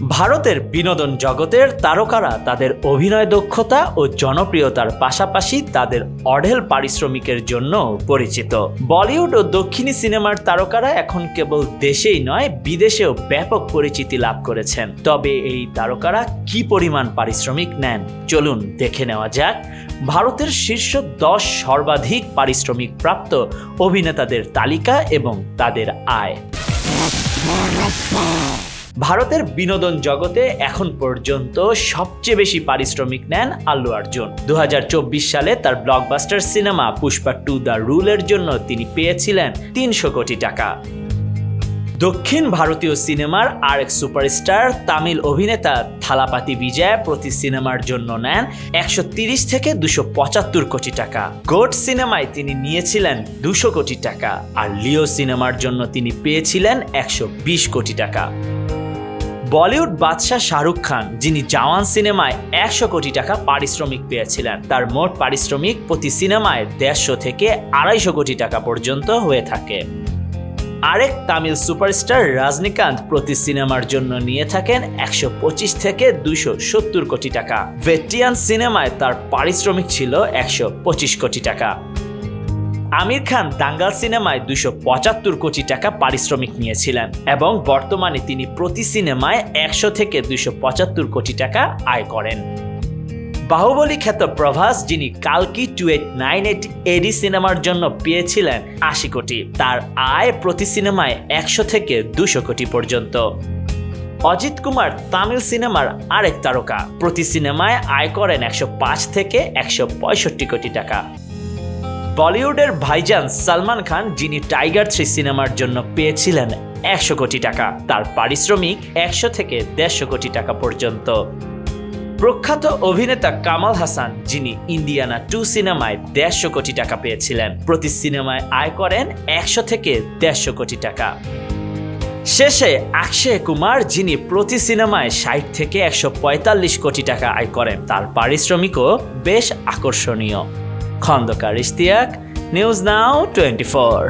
ভারতের বিনোদন জগতের তারকারা তাদের অভিনয় দক্ষতা ও জনপ্রিয়তার পাশাপাশি তাদের অঢেল পারিশ্রমিকের জন্য পরিচিত। বলিউড ও দক্ষিণী সিনেমার তারকারা এখন কেবল দেশেই নয়, বিদেশেও ব্যাপক পরিচিতি লাভ করেছেন। তবে এই তারকারা কি পরিমাণ পারিশ্রমিক নেন? চলুন দেখে নেওয়া যাক। ভারতের শীর্ষ দশ সর্বাধিক পারিশ্রমিক প্রাপ্ত অভিনেতাদের তালিকা এবং তাদের আয়। ভারতের বিনোদন জগতে এখন পর্যন্ত সবচেয়ে বেশি পারিশ্রমিক নেন আল্লু অর্জুন। দু সালে তার blockbuster cinema Pushpa two the রুলের জন্য তিনি পেয়েছিলেন তিনশো কোটি টাকা। দক্ষিণ ভারতীয় সিনেমার আরেক সুপারস্টার তামিল অভিনেতা থালাপাতি বিজয় প্রতি সিনেমার জন্য নেন একশো থেকে দুশো পঁচাত্তর কোটি টাকা। গোট সিনেমায় তিনি নিয়েছিলেন দুশো কোটি টাকা আর লিও সিনেমার জন্য তিনি পেয়েছিলেন একশো বিশ কোটি টাকা। বলিউড বাদশাহ শাহরুখ খান, যিনি জওয়ান সিনেমায় একশো কোটি টাকা পারিশ্রমিক পেয়েছিলেন। তার মোট পারিশ্রমিক প্রতি সিনেমায় দেড়শো থেকে আড়াইশো কোটি টাকা পর্যন্ত হয়ে থাকে। আরেক তামিল সুপারস্টার রজনীকান্ত প্রতি সিনেমার জন্য নিয়ে থাকেন একশো পঁচিশ থেকে দুইশো সত্তর কোটি টাকা। ভেটিয়ান সিনেমায় তার পারিশ্রমিক ছিল একশো পঁচিশ কোটি টাকা। আমির খান দাঙ্গাল সিনেমায় দুশো পঁচাত্তর কোটি টাকা পারিশ্রমিক নিয়েছিলেন এবং বর্তমানে তিনি প্রতি সিনেমায় একশো থেকে দুশো পঁচাত্তর কোটি টাকা আয় করেন। বাহুবলী খ্যাত প্রভাস, যিনি কালকি two eight nine eight AD সিনেমার জন্য পেয়েছিলেন আশি কোটি। তার আয় প্রতি সিনেমায় একশো থেকে দুশো কোটি পর্যন্ত। অজিত কুমার তামিল সিনেমার আরেক তারকা। প্রতি সিনেমায় আয় করেন একশো পাঁচ থেকে একশো পঁয়ষট্টি কোটি টাকা। বলিউডের ভাইজান সালমান খান, যিনি টাইগার থ্রি সিনেমার জন্য পেয়েছিলেন একশো কোটি টাকা, তার পারিশ্রমিক একশো থেকে দেড়শো কোটি টাকা পর্যন্ত। প্রখ্যাত অভিনেতা কামাল হাসান, যিনি ইন্ডিয়ানা টু সিনেমায় দেড়শো কোটি টাকা পেয়েছিলেন, প্রতি সিনেমায় আয় করেন একশো থেকে দেড়শো কোটি টাকা। শেষে অক্ষয় কুমার, যিনি প্রতি সিনেমায় ষাট থেকে একশো পঁয়তাল্লিশ কোটি টাকা আয় করেন, তার পারিশ্রমিকও বেশ আকর্ষণীয়। Khandakar Ishtiaq news now twenty four